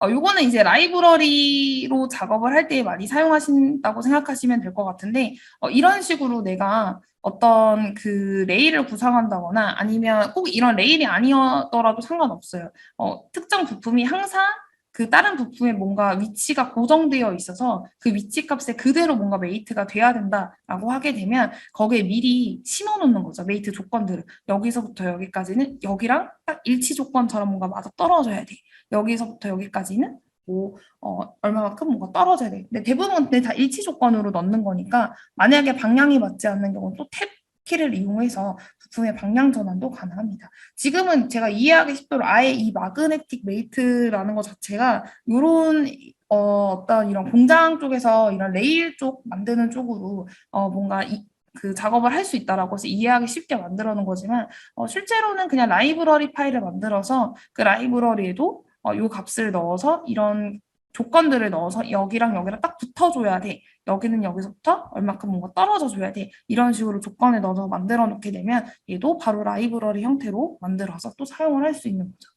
어, 요거는 이제 라이브러리로 작업을 할 때 많이 사용하신다고 생각하시면 될 것 같은데, 어, 이런 식으로 내가 어떤 그 레일을 구상한다거나 아니면 꼭 이런 레일이 아니더라도 상관없어요. 어, 특정 부품이 항상 그 다른 부품에 뭔가 위치가 고정되어 있어서 그 위치 값에 그대로 뭔가 메이트가 돼야 된다라고 하게 되면 거기에 미리 심어 놓는 거죠. 메이트 조건들을. 여기서부터 여기까지는 여기랑 딱 일치 조건처럼 뭔가 맞아 떨어져야 돼. 여기서부터 여기까지는 뭐 어, 얼마만큼 뭔가 떨어져야 돼. 근데 대부분 다 일치 조건으로 넣는 거니까 만약에 방향이 맞지 않는 경우는 또 탭 키를 이용해서 부품의 방향 전환도 가능합니다. 지금은 제가 이해하기 쉽도록 아예 이 마그네틱 메이트라는 것 자체가 요런 어, 어떤 이런 공장 쪽에서 이런 레일 쪽 만드는 쪽으로 어, 뭔가 이, 그 작업을 할 수 있다라고 해서 이해하기 쉽게 만들어 놓은 거지만 어, 실제로는 그냥 라이브러리 파일을 만들어서 그 라이브러리에도 어, 요 값을 넣어서 이런 조건들을 넣어서 여기랑 여기랑 딱 붙어줘야 돼. 여기는 여기서부터 얼마큼 뭔가 떨어져 줘야 돼. 이런 식으로 조건을 넣어서 만들어 놓게 되면 얘도 바로 라이브러리 형태로 만들어서 또 사용을 할 수 있는 거죠.